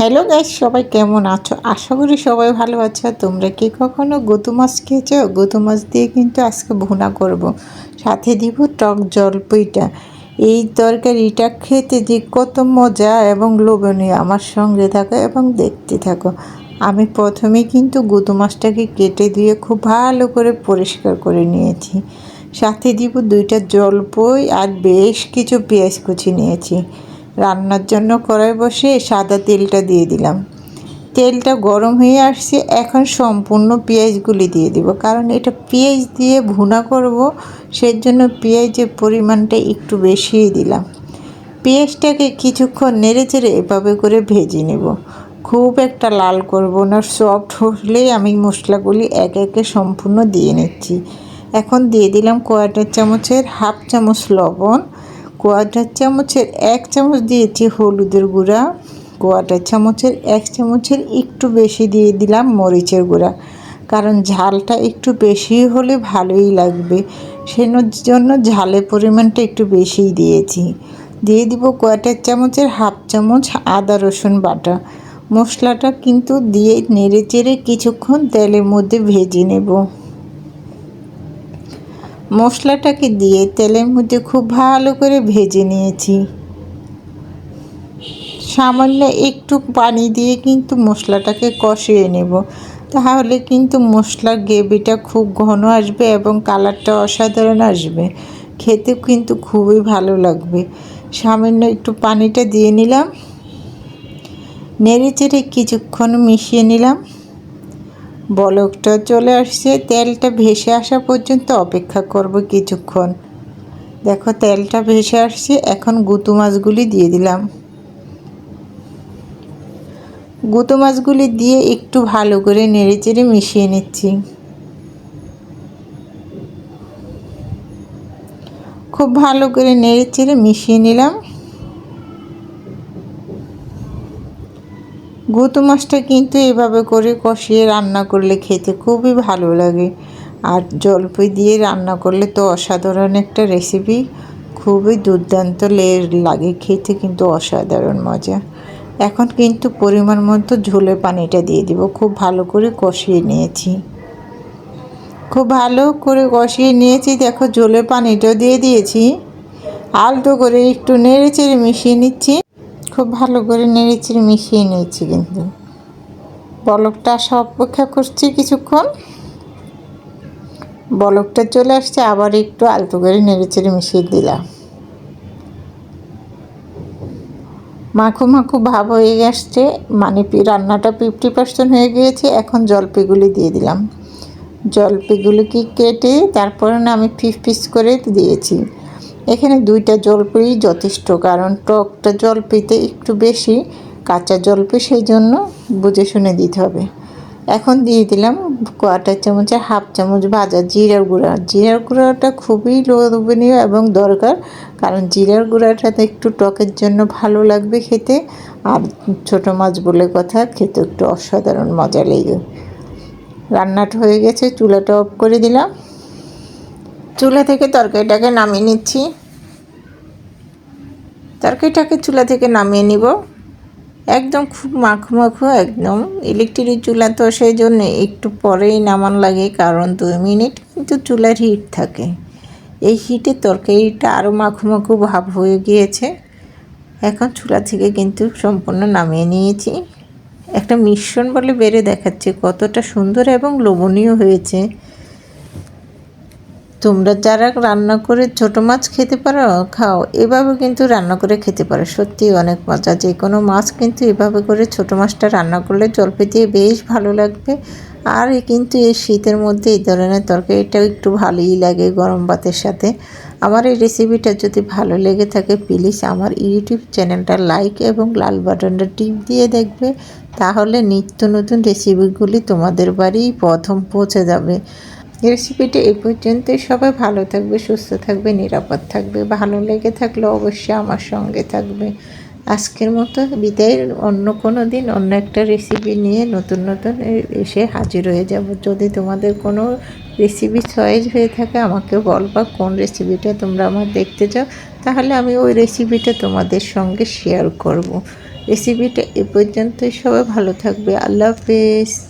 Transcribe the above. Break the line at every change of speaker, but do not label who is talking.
Hello guys সবাই কেমন আছো? আশা করি সবাই ভালো আছো। তোমরা কি কখনো গতু মাছ খেয়েছো? গতু মাছ দিয়ে কিন্তু আজকে ভুনা করব। সাথে দিব টক জলপাইটা। এই তরকারিটা খেতে যে কত মজা এবং লোভনীয়। আমার সঙ্গে থাকো এবং দেখতে থাকো। আমি প্রথমে কিন্তু গুতু মাছটাকে কেটে দিয়ে খুব ভালো করে পরিষ্কার করে নিয়েছি। সাথে দিব দুইটা জলপই আর বেশ কিছু পেঁয়াজ কুচি নিয়েছি। রান্নার জন্য কড়াই বসে সাদা তেলটা দিয়ে দিলাম। তেলটা গরম হয়ে আসছে, এখন সম্পূর্ণ পেঁয়াজগুলি দিয়ে দিব। কারণ এটা পেঁয়াজ দিয়ে ভুনা করব সেই জন্য পেঁয়াজের পরিমাণটা একটু বেশিই দিলাম। পেঁয়াজটাকে কিছুক্ষণ নেড়ে চেড়ে এভাবে করে ভেজে নেব। খুব একটা লাল করব না, সফট হলেই আমি মশলাগুলি এক একে সম্পূর্ণ দিয়ে নিচ্ছি। এখন দিয়ে দিলাম কয়েকটা চামচের হাফ চামচ লবণ। কোয়াটার চামচের এক চামচ দিয়েছি হলুদের গুঁড়া কোয়াটার চামচের এক চামচের একটু বেশি দিয়ে দিলাম মরিচের গুঁড়া। কারণ ঝালটা একটু বেশি হলে ভালোই লাগবে। সেন জন্য ঝালের পরিমাণটা একটু বেশিই দিয়েছি। দিয়ে দিব কয়টার চামচের হাফ চামচ আদা রসুন বাটা। মশলাটা কিন্তু দিয়ে নেড়ে চেড়ে কিছুক্ষণ তেলের মধ্যে ভেজে নেব। মশলাটাকে দিয়ে তেলের মধ্যে খুব ভালো করে ভেজে নিয়েছি। সামান্য একটু পানি দিয়ে কিন্তু মশলাটাকে কষিয়ে নেব। তাহলে কিন্তু মশলার গ্রেভিটা খুব ঘন আসবে এবং কালারটা অসাধারণ আসবে। খেতে কিন্তু খুবই ভালো লাগবে। সামান্য একটু পানিটা দিয়ে নিলাম। নেড়ে চেড়ে কিছুক্ষণ মিশিয়ে নিলাম। বলকটা চলে আসছে, তেলটা ভেসে আসা পর্যন্ত অপেক্ষা করব কিছুক্ষণ। দেখো, তেলটা ভেসে আসছে, এখন গুতু মাছগুলি দিয়ে দিলাম। গুঁতো মাছগুলি দিয়ে একটু ভালো করে নেড়ে চেড়ে মিশিয়ে নিচ্ছি। খুব ভালো করে নেড়ে চেড়ে মিশিয়ে নিলাম। গুঁতো মাছটা কিন্তু এভাবে করে কষিয়ে রান্না করলে খেতে খুবই ভালো লাগে। আর জলপাই দিয়ে রান্না করলে তো অসাধারণ একটা রেসিপি খুবই দুর্দান্ত লের লাগে খেতে কিন্তু অসাধারণ মজা। এখন কিন্তু পরিমাণ মতো ঝোলের পানিটা দিয়ে দিব। খুব ভালো করে কষিয়ে নিয়েছি। খুব ভালো করে কষিয়ে নিয়েছি। দেখো ঝোলের পানিটাও দিয়ে দিয়েছি। আলতো করে একটু নেড়ে চেড়ে মিশিয়ে নিচ্ছি। খুব ভালো করে নেড়ে চেড়ে মিশিয়ে নিয়েছি কিন্তু। বলকটা আসা অপেক্ষা করছি কিছুক্ষণ। বলকটা চলে আসছে, আবার একটু আলতো করে নেড়ে চেড়ে মিশিয়ে দিলাম। মাখো মাখো ভাব হয়ে গেছে মানে রান্নাটা ফিফটি পার্সেন্ট হয়ে গিয়েছে, এখন জলপিগুলি দিয়ে দিলাম। জলপিগুলিকে কেটে তারপরে না আমি পিস পিস করে দিয়েছি। এখানে দুইটা জলপি যথেষ্ট, কারণ টকটা জলপিতে একটু বেশি, কাঁচা জলপি সেই জন্য বুঝে শুনে দিতে হবে। এখন দিয়ে দিলাম কোয়াটার চামচে হাফ চামচ ভাজা জিরার গুঁড়া। জিরার গুঁড়াটা খুবই লোভনীয় এবং দরকার, কারণ জিরার গুঁড়াটাতে একটু টকের জন্য ভালো লাগবে খেতে, আর ছোট মাছ বলে কথা, খেতে একটু অসাধারণ মজা লেগে। রান্নাটা হয়ে গেছে, চুলাটা অফ করে দিলাম। চুলা থেকে তরকারিটাকে নামিয়ে নিচ্ছি। তরকারিটাকে চুলা থেকে নামিয়ে নিব। একদম খুব মাখো মাখো একদম ইলেকট্রিক চুলা তো সেই জন্যে একটু পরেই নামান লাগে, কারণ দুই মিনিট কিন্তু চুলার হিট থাকে। এই হিটে তরকারিটা আরও মাখো ভাব হয়ে গিয়েছে। এখন চুলা থেকে কিন্তু সম্পূর্ণ নামিয়ে নিয়েছি। একটা মিশ্রণ বলে বেড়ে দেখাচ্ছে কতটা সুন্দর এবং লোভনীয় হয়েছে। তোমরা যারা রান্না করে ছোট মাছ খেতে পারো, খাও। এভাবে কিন্তু রান্না করে খেতে পারো। সত্যি অনেক মজা। যে কোনো মাছ কিন্তু এভাবে করে ছোট মাছটা রান্না করলে জলপে দিয়ে বেশ ভালো লাগবে। আর কিন্তু এই শীতের মধ্যে এই ধরনের তরকারিটাও একটু ভালোই লাগে গরম ভাতের সাথে। আমার এই রেসিপিটা যদি ভালো লেগে থাকে, প্লিজ আমার ইউটিউব চ্যানেলটা লাইক এবং লাল বাটনটা টিপ দিয়ে দেখবে। তাহলে নিত্য নতুন রেসিপিগুলি তোমাদের বাড়ি প্রথম পৌঁছে যাবে। রেসিপিটা এই পর্যন্তই। সবাই ভালো থাকবে, সুস্থ থাকবে, নিরাপদ থাকবে, ভালো লেগে থাকলে অবশ্যই আমার সঙ্গে থাকবে। আজকের মতো বিদায়ের অন্য কোনো দিন অন্য একটা রেসিপি নিয়ে নতুন নতুন এসে হাজির হয়ে যাব। যদি তোমাদের কোনো রেসিপি চয়েস হয়ে থাকে, আমাকে বলবা কোন রেসিপিটা তোমরা আমার দেখতে চাও, তাহলে আমি ওই রেসিপিটা তোমাদের সঙ্গে শেয়ার করব। রেসিপিটা এ পর্যন্তই। সবাই ভালো থাকবে। আল্লাহ হাফেজ।